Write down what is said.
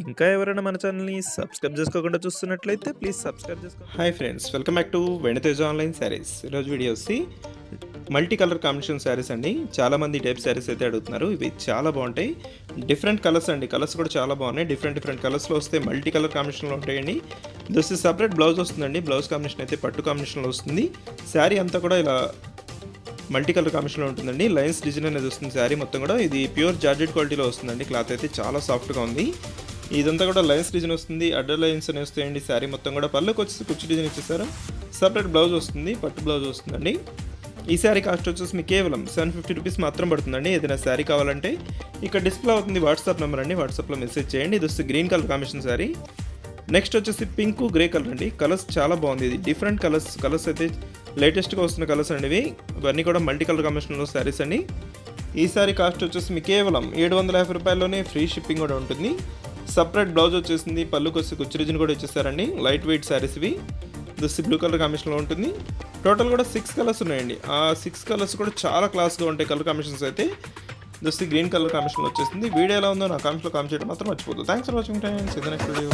ఇంకా ఎవరైనా మన ఛానల్ని సబ్స్క్రైబ్ చేసుకోకుండా చూస్తున్నట్లయితే ప్లీజ్ సబ్స్క్రైబ్ చేసుకో hi friends welcome back to Veniteja online saris. ఈరోజు వీడియో వచ్చి మల్టీ కలర్ కాంబినేషన్ శారీస్ అండి. చాలామంది టైప్ శారీస్ అయితే అడుగుతున్నారు. ఇవి చాలా బాగుంటాయి. డిఫరెంట్ కలర్స్ అండి. కలర్స్ కూడా చాలా బాగున్నాయి. డిఫరెంట్ డిఫరెంట్ కలర్స్లో వస్తే మల్టీ కలర్ కాంబినేషన్లో ఉంటాయండి. దిస్ సపరేట్ బ్లౌజ్ వస్తుందండి. బ్లౌజ్ కాంబినేషన్ అయితే పట్టు కాంబినేషన్లో వస్తుంది. శారీ అంతా కూడా ఇలా మల్టీ కలర్ కాంబినేషన్లో ఉంటుందండి. లైన్స్ డిజైన్ అనేది వస్తుంది. శారీ మొత్తం కూడా. ఇది ప్యూర్ జార్జెట్ క్వాలిటీలో వస్తుందండి. క్లాత్ అయితే చాలా సాఫ్ట్గా ఉంది. ఇదంతా కూడా లైన్స్ డిజైన్ వస్తుంది అడ్డర్ లైన్స్ అని వస్తాయండి. శారీ మొత్తం కూడా పళ్ళుకి వచ్చేసి కుర్చీ డిజైన్ ఇచ్చేసారు. సపరేట్ బ్లౌజ్ వస్తుంది పట్టు బ్లౌజ్ వస్తుందండి. ఈ శారీ కాస్ట్ వచ్చేసి మీకు కేవలం సెవెన్ ఫిఫ్టీ రూపీస్ మాత్రం పడుతుందండి. ఏదైనా శారీ కావాలంటే ఇక్కడ డిస్ప్లే అవుతుంది వాట్సాప్ నెంబర్ అండి. వాట్సాప్లో మెసేజ్ చేయండి. ఇది వస్తే green colour combination sari. Next వచ్చేసి పింక్ గ్రే కలర్ అండి. కలర్స్ చాలా బాగుంది. ఇది డిఫరెంట్ కలర్స్ కలర్స్ అయితే లేటెస్ట్గా వస్తున్న కలర్స్ అండి ఇవి. ఇవన్నీ కూడా మల్టీ కలర్ కాంబినేషన్లో శారీస్ అండి. ఈ సారీ కాస్ట్ వచ్చేసి మీకు కేవలం ఏడు వందల యాభై రూపాయల్లోనే ఫ్రీ షిప్పింగ్ కూడా ఉంటుంది. సపరేట్ బ్లౌజ్ వచ్చేసింది పళ్ళుకి వచ్చి కుచ్చిరిజిన్ కూడా ఇచ్చేస్తారండి లైట్ వెయిట్ శారీస్ ఇవి. దుస్సి బ్లూ కలర్ కాంబినేషన్లో ఉంటుంది. టోటల్ కూడా సిక్స్ కలర్స్ ఉన్నాయండి. ఆ సిక్స్ కలర్స్ కూడా చాలా క్లాస్గా ఉంటాయి కలర్ కాంబినేషన్స్ అయితే. దుస్సి గ్రీన్ కలర్ కాంబినేషన్లో వచ్చేసింది. వీడియో ఎలా ఉందో నా కామెంట్స్లో కామెంట్ చేయడం మాత్రం మర్చిపోతుంది థ్యాంక్స్ ఫర్ వాచింగ్ టైమ్స్ ఇది నెక్స్ట్ వీడియో